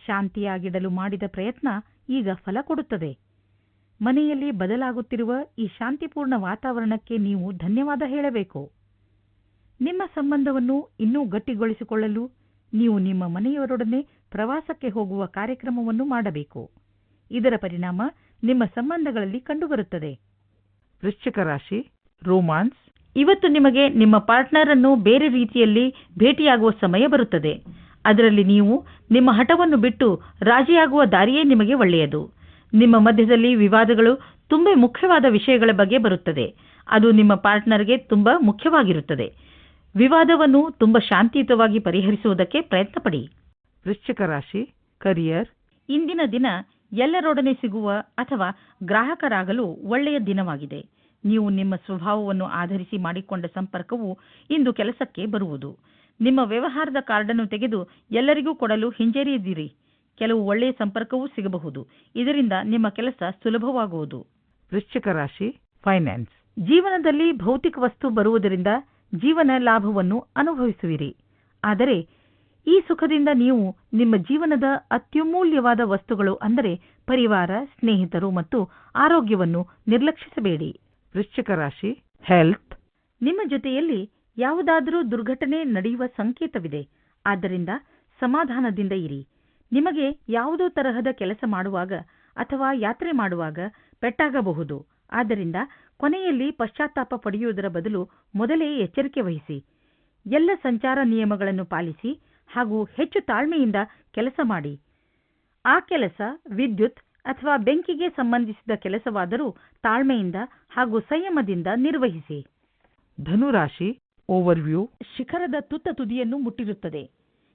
ಶಾಂತಿಯಾಗಿಡಲು ಮಾಡಿದ ಪ್ರಯತ್ನ ಈಗ ಫಲ ಕೊಡುತ್ತದೆ. ಮನೆಯಲ್ಲಿ ಬದಲಾಗುತ್ತಿರುವ ಈ ಶಾಂತಿಪೂರ್ಣ ವಾತಾವರಣಕ್ಕೆ ನೀವು ಧನ್ಯವಾದ ಹೇಳಬೇಕು. ನಿಮ್ಮ ಸಂಬಂಧವನ್ನು ಇನ್ನೂ ಗಟ್ಟಿಗೊಳಿಸಿಕೊಳ್ಳಲು ನೀವು ನಿಮ್ಮ ಮನೆಯವರೊಡನೆ ಪ್ರವಾಸಕ್ಕೆ ಹೋಗುವ ಕಾರ್ಯಕ್ರಮವನ್ನು ಮಾಡಬೇಕು. ಇದರ ಪರಿಣಾಮ ನಿಮ್ಮ ಸಂಬಂಧಗಳಲ್ಲಿ ಕಂಡುಬರುತ್ತದೆ. ವೃಶ್ಚಿಕ ರಾಶಿ ರೋಮಾನ್ಸ್. ಇವತ್ತು ನಿಮಗೆ ನಿಮ್ಮ ಪಾರ್ಟ್ನರ್ ಅನ್ನು ಬೇರೆ ರೀತಿಯಲ್ಲಿ ಭೇಟಿಯಾಗುವ ಸಮಯ ಬರುತ್ತದೆ. ಅದರಲ್ಲಿ ನೀವು ನಿಮ್ಮ ಹಠವನ್ನು ಬಿಟ್ಟು ರಾಜಿಯಾಗುವ ದಾರಿಯೇ ನಿಮಗೆ ಒಳ್ಳೆಯದು. ನಿಮ್ಮ ಮಧ್ಯದಲ್ಲಿ ವಿವಾದಗಳು ತುಂಬಾ ಮುಖ್ಯವಾದ ವಿಷಯಗಳ ಬಗ್ಗೆ ಬರುತ್ತದೆ. ಅದು ನಿಮ್ಮ ಪಾರ್ಟ್ನರ್ಗೆ ತುಂಬಾ ಮುಖ್ಯವಾಗಿರುತ್ತದೆ. ವಿವಾದವನ್ನು ತುಂಬಾ ಶಾಂತಿಯುತವಾಗಿ ಪರಿಹರಿಸುವುದಕ್ಕೆ ಪ್ರಯತ್ನಪಡಿ. ವೃಶ್ಚಿಕ ರಾಶಿ ಕರಿಯರ್ ಇಂದಿನ ದಿನ ಎಲ್ಲರೊಡನೆ ಸಿಗುವ ಅಥವಾ ಗ್ರಾಹಕರಾಗಲು ಒಳ್ಳೆಯ ದಿನವಾಗಿದೆ. ನೀವು ನಿಮ್ಮ ಸ್ವಭಾವವನ್ನು ಆಧರಿಸಿ ಮಾಡಿಕೊಂಡ ಸಂಪರ್ಕವು ಇಂದು ಕೆಲಸಕ್ಕೆ ಬರುವುದು. ನಿಮ್ಮ ವ್ಯವಹಾರದ ಕಾರ್ಡನ್ನು ತೆಗೆದು ಎಲ್ಲರಿಗೂ ಕೊಡಲು ಹಿಂಜರಿಯದಿರಿ. ಕೆಲವು ಒಳ್ಳೆಯ ಸಂಪರ್ಕವೂ ಸಿಗಬಹುದು. ಇದರಿಂದ ನಿಮ್ಮ ಕೆಲಸ ಸುಲಭವಾಗುವುದು. ವೃಶ್ಚಿಕ ರಾಶಿ ಫೈನಾನ್ಸ್ ಜೀವನದಲ್ಲಿ ಭೌತಿಕ ವಸ್ತು ಬರುವುದರಿಂದ ಜೀವನ ಲಾಭವನ್ನು ಅನುಭವಿಸುವಿರಿ. ಆದರೆ ಈ ಸುಖದಿಂದ ನೀವು ನಿಮ್ಮ ಜೀವನದ ಅತ್ಯಮೂಲ್ಯವಾದ ವಸ್ತುಗಳು ಅಂದರೆ ಪರಿವಾರ ಸ್ನೇಹಿತರು ಮತ್ತು ಆರೋಗ್ಯವನ್ನು ನಿರ್ಲಕ್ಷಿಸಬೇಡಿ. ವೃಶ್ಚಿಕ ರಾಶಿ ಹೆಲ್ತ್ ನಿಮ್ಮ ಜೊತೆಯಲ್ಲಿ ಯಾವುದಾದರೂ ದುರ್ಘಟನೆ ನಡೆಯುವ ಸಂಕೇತವಿದೆ. ಆದ್ದರಿಂದ ಸಮಾಧಾನದಿಂದ ಇರಿ. ನಿಮಗೆ ಯಾವುದೋ ತರಹದ ಕೆಲಸ ಮಾಡುವಾಗ ಅಥವಾ ಯಾತ್ರೆ ಮಾಡುವಾಗ ಪೆಟ್ಟಾಗಬಹುದು. ಆದ್ದರಿಂದ ಕೊನೆಯಲ್ಲಿ ಪಶ್ಚಾತ್ತಾಪ ಪಡೆಯುವುದರ ಬದಲು ಮೊದಲೇ ಎಚ್ಚರಿಕೆ ವಹಿಸಿ. ಎಲ್ಲ ಸಂಚಾರ ನಿಯಮಗಳನ್ನು ಪಾಲಿಸಿ ಹಾಗೂ ಹೆಚ್ಚು ತಾಳ್ಮೆಯಿಂದ ಕೆಲಸ ಮಾಡಿ. ಆ ಕೆಲಸ ವಿದ್ಯುತ್ ಅಥವಾ ಬೆಂಕಿಗೆ ಸಂಬಂಧಿಸಿದ ಕೆಲಸವಾದರೂ ತಾಳ್ಮೆಯಿಂದ ಹಾಗೂ ಸಂಯಮದಿಂದ ನಿರ್ವಹಿಸಿ. ಧನುರಾಶಿ ಓವರ್ವ್ಯೂ ಶಿಖರದ ತುತ್ತ ತುದಿಯನ್ನು ಮುಟ್ಟಿರುತ್ತದೆ.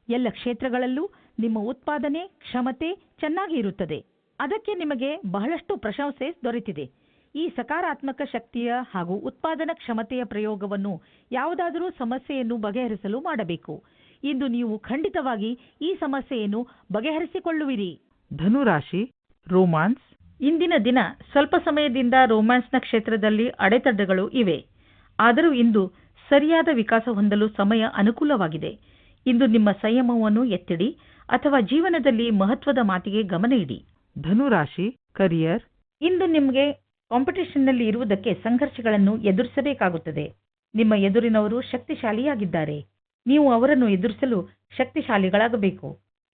ಎಲ್ಲ ಕ್ಷೇತ್ರಗಳಲ್ಲೂ ನಿಮ್ಮ ಉತ್ಪಾದನೆ ಕ್ಷಮತೆ ಚೆನ್ನಾಗಿ ಇರುತ್ತದೆ. ಅದಕ್ಕೆ ನಿಮಗೆ ಬಹಳಷ್ಟು ಪ್ರಶಂಸೆ ದೊರೆತಿದೆ. ಈ ಸಕಾರಾತ್ಮಕ ಶಕ್ತಿಯ ಹಾಗೂ ಉತ್ಪಾದನಾ ಕ್ಷಮತೆಯ ಪ್ರಯೋಗವನ್ನು ಯಾವುದಾದರೂ ಸಮಸ್ಯೆಯನ್ನು ಬಗೆಹರಿಸಲು ಮಾಡಬೇಕು. ಇಂದು ನೀವು ಖಂಡಿತವಾಗಿ ಈ ಸಮಸ್ಯೆಯನ್ನು ಬಗೆಹರಿಸಿಕೊಳ್ಳುವಿರಿ. ಧನುರಾಶಿ ರೋಮಾನ್ಸ್. ಇಂದಿನ ದಿನ ಸ್ವಲ್ಪ ಸಮಯದಿಂದ ರೋಮ್ಯಾನ್ಸ್ನ ಕ್ಷೇತ್ರದಲ್ಲಿ ಅಡೆತಡೆಗಳು ಇವೆ. ಆದರೂ ಇಂದು ಸರಿಯಾದ ವಿಕಾಸ ಹೊಂದಲು ಸಮಯ ಅನುಕೂಲವಾಗಿದೆ. ಇಂದು ನಿಮ್ಮ ಸಂಯಮವನ್ನು ಎತ್ತಿಡಿ ಅಥವಾ ಜೀವನದಲ್ಲಿ ಮಹತ್ವದ ಮಾತಿಗೆ ಗಮನ ಇಡಿ. ಧನುರಾಶಿ ಕರಿಯರ್ ಇಂದು ನಿಮಗೆ ಕಾಂಪಿಟೇಷನ್ನಲ್ಲಿ ಇರುವುದಕ್ಕೆ ಸಂಘರ್ಷಗಳನ್ನು ಎದುರಿಸಬೇಕಾಗುತ್ತದೆ. ನಿಮ್ಮ ಎದುರಿನವರು ಶಕ್ತಿಶಾಲಿಯಾಗಿದ್ದಾರೆ. ನೀವು ಅವರನ್ನು ಎದುರಿಸಲು ಶಕ್ತಿಶಾಲಿಗಳಾಗಬೇಕು.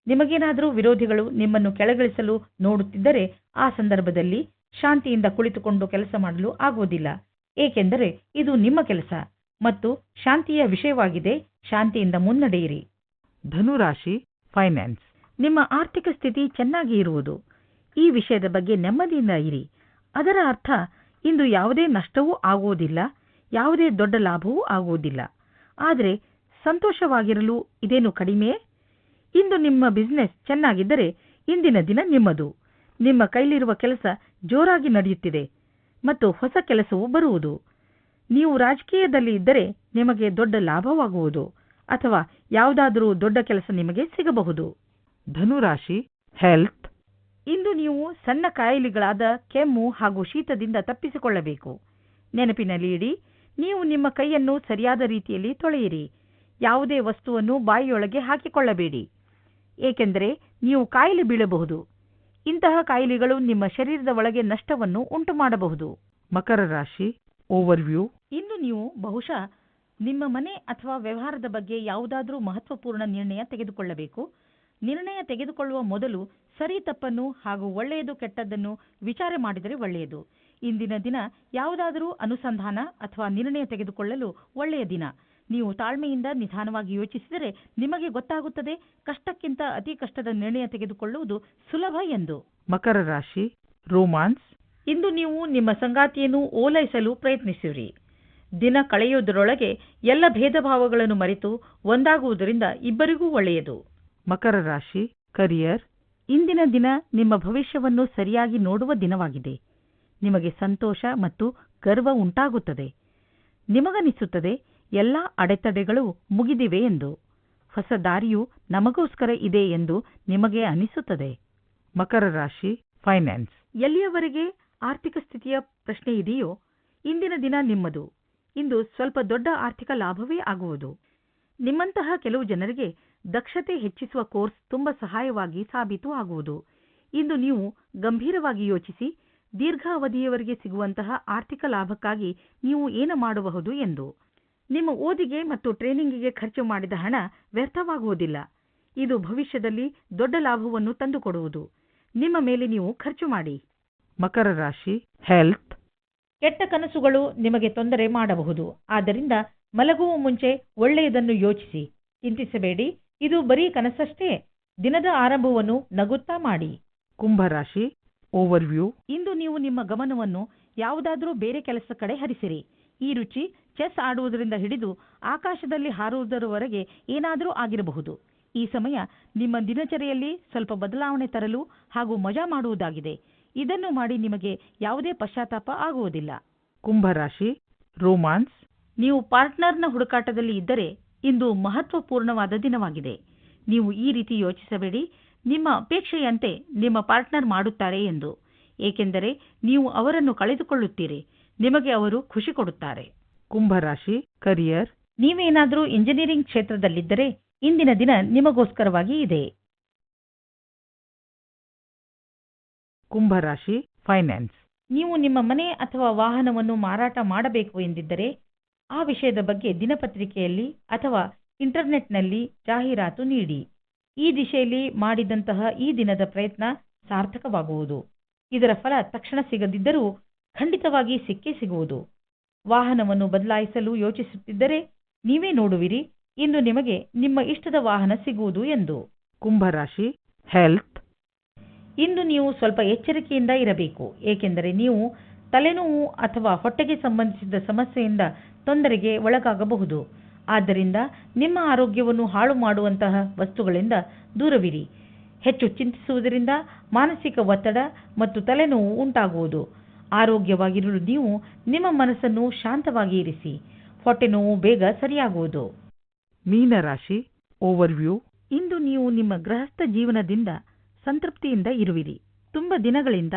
ನಿಮಗೇನಾದರೂ ವಿರೋಧಿಗಳು ನಿಮ್ಮನ್ನು ಕೆಳಗಿಳಿಸಲು ನೋಡುತ್ತಿದ್ದರೆ ಆ ಸಂದರ್ಭದಲ್ಲಿ ಶಾಂತಿಯಿಂದ ಕುಳಿತುಕೊಂಡು ಕೆಲಸ ಮಾಡಲು ಆಗುವುದಿಲ್ಲ. ಏಕೆಂದರೆ ಇದು ನಿಮ್ಮ ಕೆಲಸ. ಮತ್ತು ಶಾಂತಿಯ ವಿಷಯವಾಗಿದೆ. ಶಾಂತಿಯಿಂದ ಮುನ್ನಡೆಯಿರಿ. ಧನುರಾಶಿ ಫೈನಾನ್ಸ್ ನಿಮ್ಮ ಆರ್ಥಿಕ ಸ್ಥಿತಿ ಚೆನ್ನಾಗಿ ಇರುವುದು. ಈ ವಿಷಯದ ಬಗ್ಗೆ ನೆಮ್ಮದಿಯಿಂದ ಇರಿ. ಅದರ ಅರ್ಥ ಇಂದು ಯಾವುದೇ ನಷ್ಟವೂ ಆಗುವುದಿಲ್ಲ ಯಾವುದೇ ದೊಡ್ಡ ಲಾಭವೂ ಆಗುವುದಿಲ್ಲ. ಆದರೆ ಸಂತೋಷವಾಗಿರಲು ಇದೇನು ಕಡಿಮೆಯೇ ಇಂದು ನಿಮ್ಮ ಬಿಸ್ನೆಸ್ ಚೆನ್ನಾಗಿದ್ದರೆ ಇಂದಿನ ದಿನ ನಿಮ್ಮದು. ನಿಮ್ಮ ಕೈಲಿರುವ ಕೆಲಸ ಜೋರಾಗಿ ನಡೆಯುತ್ತಿದೆ ಮತ್ತು ಹೊಸ ಕೆಲಸವೂ ಬರುವುದು. ನೀವು ರಾಜಕೀಯದಲ್ಲಿ ಇದ್ದರೆ ನಿಮಗೆ ದೊಡ್ಡ ಲಾಭವಾಗುವುದು ಅಥವಾ ಯಾವುದಾದರೂ ದೊಡ್ಡ ಕೆಲಸ ನಿಮಗೆ ಸಿಗಬಹುದು. ಧನುರಾಶಿ ಹೆಲ್ತ್ ಇಂದು ನೀವು ಸಣ್ಣ ಕಾಯಿಲೆಗಳಾದ ಕೆಮ್ಮು ಹಾಗೂ ಶೀತದಿಂದ ತಪ್ಪಿಸಿಕೊಳ್ಳಬೇಕು. ನೆನಪಿನಲ್ಲಿ ಇಡಿ ನೀವು ನಿಮ್ಮ ಕೈಯನ್ನು ಸರಿಯಾದ ರೀತಿಯಲ್ಲಿ ತೊಳೆಯಿರಿ. ಯಾವುದೇ ವಸ್ತುವನ್ನು ಬಾಯಿಯೊಳಗೆ ಹಾಕಿಕೊಳ್ಳಬೇಡಿ. ಏಕೆಂದರೆ ನೀವು ಕಾಯಿಲೆ ಬೀಳಬಹುದು. ಇಂತಹ ಕಾಯಿಲೆಗಳು ನಿಮ್ಮ ಶರೀರದ ಒಳಗೆ ನಷ್ಟವನ್ನು ಉಂಟುಮಾಡಬಹುದು. ಮಕರ ರಾಶಿ ಓವರ್ವ್ಯೂ ಇಂದು ನೀವು ಬಹುಶಃ ನಿಮ್ಮ ಮನೆ ಅಥವಾ ವ್ಯವಹಾರದ ಬಗ್ಗೆ ಯಾವುದಾದರೂ ಮಹತ್ವಪೂರ್ಣ ನಿರ್ಣಯ ತೆಗೆದುಕೊಳ್ಳಬೇಕು. ನಿರ್ಣಯ ತೆಗೆದುಕೊಳ್ಳುವ ಮೊದಲು ಸರಿ ತಪ್ಪನ್ನು ಹಾಗೂ ಒಳ್ಳೆಯದು ಕೆಟ್ಟದ್ದನ್ನು ವಿಚಾರ ಮಾಡಿದರೆ ಒಳ್ಳೆಯದು. ಇಂದಿನ ದಿನ ಯಾವುದಾದರೂ ಅನುಸಂಧಾನ ಅಥವಾ ನಿರ್ಣಯ ತೆಗೆದುಕೊಳ್ಳಲು ಒಳ್ಳೆಯ ದಿನ. ನೀವು ತಾಳ್ಮೆಯಿಂದ ನಿಧಾನವಾಗಿ ಯೋಚಿಸಿದರೆ ನಿಮಗೆ ಗೊತ್ತಾಗುತ್ತದೆ ಕಷ್ಟಕ್ಕಿಂತ ಅತಿ ಕಷ್ಟದ ನಿರ್ಣಯ ತೆಗೆದುಕೊಳ್ಳುವುದು ಸುಲಭ ಎಂದು. ಮಕರ ರಾಶಿ ರೋಮಾನ್ಸ್ ಇಂದು ನೀವು ನಿಮ್ಮ ಸಂಗಾತಿಯನ್ನು ಓಲೈಸಲು ಪ್ರಯತ್ನಿಸಿರಿ. ದಿನ ಕಳೆಯುವುದರೊಳಗೆ ಎಲ್ಲ ಭೇದ ಭಾವಗಳನ್ನು ಮರೆತು ಒಂದಾಗುವುದರಿಂದ ಇಬ್ಬರಿಗೂ ಒಳ್ಳೆಯದು. ಮಕರ ರಾಶಿ ಕರಿಯರ್ ಇಂದಿನ ದಿನ ನಿಮ್ಮ ಭವಿಷ್ಯವನ್ನು ಸರಿಯಾಗಿ ನೋಡುವ ದಿನವಾಗಿದೆ. ನಿಮಗೆ ಸಂತೋಷ ಮತ್ತು ಗರ್ವ ಉಂಟಾಗುತ್ತದೆ. ನಿಮಗನಿಸುತ್ತದೆ, ಎಲ್ಲ ಅಡೆತಡೆಗಳು ಮುಗಿದಿವೆ ಎಂದು. ಹೊಸ ದಾರಿಯು ನಮಗೋಸ್ಕರ ಇದೆ ಎಂದು ನಿಮಗೆ ಅನಿಸುತ್ತದೆ. ಮಕರ ರಾಶಿ ಫೈನಾನ್ಸ್ ಎಲ್ಲಿಯವರೆಗೆ? ಆರ್ಥಿಕ ಸ್ಥಿತಿಯ ಪ್ರಶ್ನೆ ಇದೆಯೋ? ಇಂದಿನ ದಿನ ನಿಮ್ಮದು. ಇಂದು ಸ್ವಲ್ಪ ದೊಡ್ಡ ಆರ್ಥಿಕ ಲಾಭವೇ ಆಗುವುದು. ನಿಮ್ಮಂತಹ ಕೆಲವು ಜನರಿಗೆ ದಕ್ಷತೆ ಹೆಚ್ಚಿಸುವ ಕೋರ್ಸ್ ತುಂಬಾ ಸಹಾಯವಾಗಿ ಸಾಬೀತು ಆಗುವುದು. ಇಂದು ನೀವು ಗಂಭೀರವಾಗಿ ಯೋಚಿಸಿ ದೀರ್ಘಾವಧಿಯವರೆಗೆ ಸಿಗುವಂತಹ ಆರ್ಥಿಕ ಲಾಭಕ್ಕಾಗಿ ನೀವು ಏನು ಮಾಡಬಹುದು ಎಂದು. ನಿಮ್ಮ ಓದಿಗೆ ಮತ್ತು ಟ್ರೈನಿಂಗಿಗೆ ಖರ್ಚು ಮಾಡಿದ ಹಣ ವ್ಯರ್ಥವಾಗುವುದಿಲ್ಲ. ಇದು ಭವಿಷ್ಯದಲ್ಲಿ ದೊಡ್ಡ ಲಾಭವನ್ನು ತಂದುಕೊಡುವುದು. ನಿಮ್ಮ ಮೇಲೆ ನೀವು ಖರ್ಚು ಮಾಡಿ. ಮಕರ ರಾಶಿ ಹೆಲ್ತ್ ಕೆಟ್ಟ ಕನಸುಗಳು ನಿಮಗೆ ತೊಂದರೆ ಮಾಡಬಹುದು. ಆದ್ದರಿಂದ ಮಲಗುವ ಮುಂಚೆ ಒಳ್ಳೆಯದನ್ನು ಯೋಚಿಸಿ. ಚಿಂತಿಸಬೇಡಿ. ಇದು ಬರೀ ಕನಸಷ್ಟೇ. ದಿನದ ಆರಂಭವನ್ನು ನಗುತ್ತಾ ಮಾಡಿ. ಕುಂಭರಾಶಿ ಓವರ್ವ್ಯೂ ಇಂದು ನೀವು ನಿಮ್ಮ ಗಮನವನ್ನು ಯಾವುದಾದರೂ ಬೇರೆ ಕೆಲಸ ಕಡೆ ಹರಿಸಿರಿ. ಈ ರುಚಿ ಚೆಸ್ ಆಡುವುದರಿಂದ ಹಿಡಿದು ಆಕಾಶದಲ್ಲಿ ಹಾರುವುದರವರೆಗೆ ಏನಾದರೂ ಆಗಿರಬಹುದು. ಈ ಸಮಯ ನಿಮ್ಮ ದಿನಚರಿಯಲ್ಲಿ ಸ್ವಲ್ಪ ಬದಲಾವಣೆ ತರಲು ಹಾಗೂ ಮಜಾ ಮಾಡುವುದಾಗಿದೆ. ಇದನ್ನು ಮಾಡಿ ನಿಮಗೆ ಯಾವುದೇ ಪಶ್ಚಾತ್ತಾಪ ಆಗುವುದಿಲ್ಲ. ಕುಂಭರಾಶಿ ರೋಮಾನ್ಸ್. ನೀವು ಪಾರ್ಟ್ನರ್ನ ಹುಡುಕಾಟದಲ್ಲಿ ಇದ್ದರೆ ಇಂದು ಮಹತ್ವಪೂರ್ಣವಾದ ದಿನವಾಗಿದೆ. ನೀವು ಈ ರೀತಿ ಯೋಚಿಸಬೇಡಿ. ನಿಮ್ಮ ಅಪೇಕ್ಷೆಯಂತೆ ನಿಮ್ಮ ಪಾರ್ಟ್ನರ್ ಮಾಡುತ್ತಾರೆ ಎಂದು. ಏಕೆಂದರೆ ನೀವು ಅವರನ್ನು ಕಳೆದುಕೊಳ್ಳುತ್ತೀರಿ. ನಿಮಗೆ ಅವರು ಖುಷಿ ಕೊಡುತ್ತಾರೆ. ಕುಂಭರಾಶಿ ಕರಿಯರ್. ನೀವೇನಾದರೂ ಇಂಜಿನಿಯರಿಂಗ್ ಕ್ಷೇತ್ರದಲ್ಲಿದ್ದರೆ ಇಂದಿನ ದಿನ ನಿಮಗೋಸ್ಕರವಾಗಿ ಇದೆ. ಕುಂಭರಾಶಿ ಫೈನಾನ್ಸ್ ನೀವು ನಿಮ್ಮ ಮನೆ ಅಥವಾ ವಾಹನವನ್ನು ಮಾರಾಟ ಮಾಡಬೇಕು ಎಂದಿದ್ದರೆ ಆ ವಿಷಯದ ಬಗ್ಗೆ ದಿನಪತ್ರಿಕೆಯಲ್ಲಿ ಅಥವಾ ಇಂಟರ್ನೆಟ್ನಲ್ಲಿ ಜಾಹೀರಾತು ನೀಡಿ. ಈ ದಿಶೆಯಲ್ಲಿ ಮಾಡಿದಂತಹ ಈ ದಿನದ ಪ್ರಯತ್ನ ಸಾರ್ಥಕವಾಗುವುದು. ಇದರ ಫಲ ತಕ್ಷಣ ಸಿಗದಿದ್ದರೂ ಖಂಡಿತವಾಗಿ ಸಿಕ್ಕೇ ಸಿಗುವುದು. ವಾಹನವನ್ನು ಬದಲಾಯಿಸಲು ಯೋಚಿಸುತ್ತಿದ್ದರೆ ನೀವೇ ನೋಡುವಿರಿ ಇಂದು ನಿಮಗೆ ನಿಮ್ಮ ಇಷ್ಟದ ವಾಹನ ಸಿಗುವುದು ಎಂದು. ಕುಂಭರಾಶಿ ಹೆಲ್ತ್ ಇಂದು ನೀವು ಸ್ವಲ್ಪ ಎಚ್ಚರಿಕೆಯಿಂದ ಇರಬೇಕು. ಏಕೆಂದರೆ ನೀವು ತಲೆನೋವು ಅಥವಾ ಹೊಟ್ಟೆಗೆ ಸಂಬಂಧಿಸಿದ ಸಮಸ್ಯೆಯಿಂದ ತೊಂದರೆಗೆ ಒಳಗಾಗಬಹುದು. ಆದ್ದರಿಂದ ನಿಮ್ಮ ಆರೋಗ್ಯವನ್ನು ಹಾಳು ಮಾಡುವಂತಹ ವಸ್ತುಗಳಿಂದ ದೂರವಿರಿ. ಹೆಚ್ಚು ಚಿಂತಿಸುವುದರಿಂದ ಮಾನಸಿಕ ಒತ್ತಡ ಮತ್ತು ತಲೆನೋವು ಉಂಟಾಗುವುದು. ಆರೋಗ್ಯವಾಗಿರಲು ನೀವು ನಿಮ್ಮ ಮನಸ್ಸನ್ನು ಶಾಂತವಾಗಿ ಇರಿಸಿ. ಹೊಟ್ಟೆ ನೋವು ಬೇಗ ಸರಿಯಾಗುವುದು. ಮೀನರಾಶಿ ಓವರ್ವ್ಯೂ ಇಂದು ನೀವು ನಿಮ್ಮ ಗೃಹಸ್ಥ ಜೀವನದಿಂದ ಸಂತೃಪ್ತಿಯಿಂದ ಇರುವಿರಿ. ತುಂಬ ದಿನಗಳಿಂದ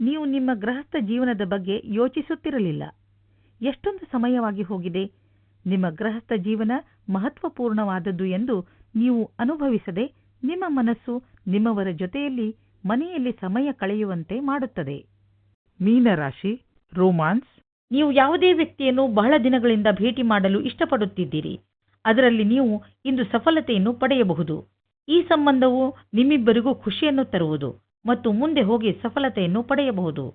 ನೀವು ನಿಮ್ಮ ಗೃಹಸ್ಥ ಜೀವನದ ಬಗ್ಗೆ ಯೋಚಿಸುತ್ತಿರಲಿಲ್ಲ. ಎಷ್ಟೊಂದು ಸಮಯವಾಗಿ ಹೋಗಿದೆ. ನಿಮ್ಮ ಗೃಹಸ್ಥ ಜೀವನ ಮಹತ್ವಪೂರ್ಣವಾದದ್ದು ಎಂದು ನೀವು ಅನುಭವಿಸದೆ ನಿಮ್ಮ ಮನಸ್ಸು ನಿಮ್ಮವರ ಜೊತೆಯಲ್ಲಿ ಮನೆಯಲ್ಲಿ ಸಮಯ ಕಳೆಯುವಂತೆ ಮಾಡುತ್ತದೆ. ಮೀನರಾಶಿ ರೋಮಾನ್ಸ್. ನೀವು ಯಾವುದೇ ವ್ಯಕ್ತಿಯನ್ನು ಬಹಳ ದಿನಗಳಿಂದ ಭೇಟಿ ಮಾಡಲು ಇಷ್ಟಪಡುತ್ತಿದ್ದೀರಿ. ಅದರಲ್ಲಿ ನೀವು ಇಂದು ಸಫಲತೆಯನ್ನು ಪಡೆಯಬಹುದು. ಈ ಸಂಬಂಧವು ನಿಮ್ಮಿಬ್ಬರಿಗೂ ಖುಷಿಯನ್ನು ತರುವುದು ಮತ್ತು ಮುಂದೆ ಹೋಗಿ ಸಫಲತೆಯನ್ನು ಪಡೆಯಬಹುದು.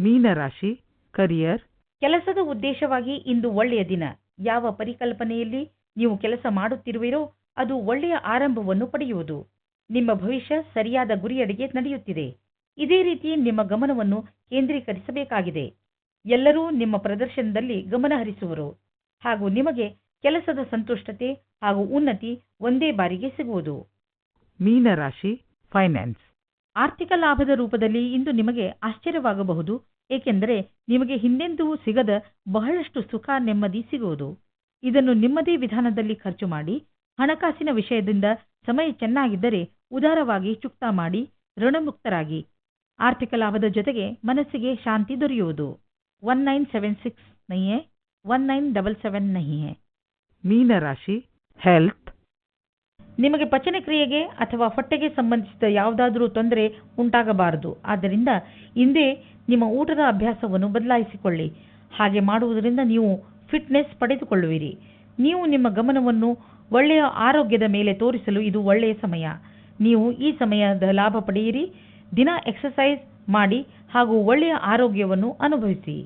ಮೀನರಾಶಿ ಕರಿಯರ್ ಕೆಲಸದ ಉದ್ದೇಶವಾಗಿ ಇಂದು ಒಳ್ಳೆಯ ದಿನ. ಯಾವ ಪರಿಕಲ್ಪನೆಯಲ್ಲಿ ನೀವು ಕೆಲಸ ಮಾಡುತ್ತಿರುವಿರೋ ಅದು ಒಳ್ಳೆಯ ಆರಂಭವನ್ನು ಪಡೆಯುವುದು. ನಿಮ್ಮ ಭವಿಷ್ಯ ಸರಿಯಾದ ಗುರಿಯಡೆಗೆ ನಡೆಯುತ್ತಿದೆ. ಇದೇ ರೀತಿ ನಿಮ್ಮ ಗಮನವನ್ನು ಕೇಂದ್ರೀಕರಿಸಬೇಕಾಗಿದೆ. ಎಲ್ಲರೂ ನಿಮ್ಮ ಪ್ರದರ್ಶನದಲ್ಲಿ ಗಮನ ಹರಿಸುವರು. ಹಾಗೂ ನಿಮಗೆ ಕೆಲಸದ ಸಂತುಷ್ಟತೆ ಹಾಗೂ ಉನ್ನತಿ ಒಂದೇ ಬಾರಿಗೆ ಸಿಗುವುದು. ಮೀನರಾಶಿ ಫೈನಾನ್ಸ್ ಆರ್ಥಿಕ ಲಾಭದ ರೂಪದಲ್ಲಿ ಇಂದು ನಿಮಗೆ ಆಶ್ಚರ್ಯವಾಗಬಹುದು ಏಕೆಂದರೆ ನಿಮಗೆ ಹಿಂದೆಂದೂ ಸಿಗದ ಬಹಳಷ್ಟು ಸುಖ ನೆಮ್ಮದಿ ಸಿಗುವುದು. ಇದನ್ನು ನಿಮ್ಮದೇ ವಿಧಾನದಲ್ಲಿ ಖರ್ಚು ಮಾಡಿ ಹಣಕಾಸಿನ ವಿಷಯದಿಂದ ಸಮಯ ಚೆನ್ನಾಗಿದ್ದರೆ ಉದಾರವಾಗಿ ಚುಕ್ತಾ ಮಾಡಿ ಋಣಮುಕ್ತರಾಗಿ. ಆರ್ಥಿಕ ಲಾಭದ ಜೊತೆಗೆ ಮನಸ್ಸಿಗೆ ಶಾಂತಿ ದೊರೆಯುವುದು. ಒನ್ ನೈನ್ ಸೆವೆನ್ ಸಿಕ್ಸ್ ನಹಿಯೇ ಒನ್ ನೈನ್ ಡಬಲ್ ಸೆವೆನ್ ನಹಿಯೇ. ಮೀನರಾಶಿ ಹೆಲ್ತ್ ನಿಮಗೆ ಪಚನ ಕ್ರಿಯೆಗೆ ಅಥವಾ ಹೊಟ್ಟೆಗೆ ಸಂಬಂಧಿಸಿದ ಯಾವುದಾದರೂ ತೊಂದರೆ ಉಂಟಾಗಬಾರದು. ಆದ್ದರಿಂದ ಇಂದೇ ನಿಮ್ಮ ಊಟದ ಅಭ್ಯಾಸವನ್ನು ಬದಲಾಯಿಸಿಕೊಳ್ಳಿ. ಹಾಗೆ ಮಾಡುವುದರಿಂದ ನೀವು ಫಿಟ್ನೆಸ್ ಪಡೆದುಕೊಳ್ಳುವಿರಿ. ನೀವು ನಿಮ್ಮ ಗಮನವನ್ನು ಒಳ್ಳೆಯ ಆರೋಗ್ಯದ ಮೇಲೆ ತೋರಿಸಲು ಇದು ಒಳ್ಳೆಯ ಸಮಯ. ನೀವು ಈ ಸಮಯದ ಲಾಭ ಪಡೆಯಿರಿ. ದಿನ ಎಕ್ಸಸೈಸ್ ಮಾಡಿ ಹಾಗೂ ಒಳ್ಳೆಯ ಆರೋಗ್ಯವನ್ನು ಅನುಭವಿಸಿ.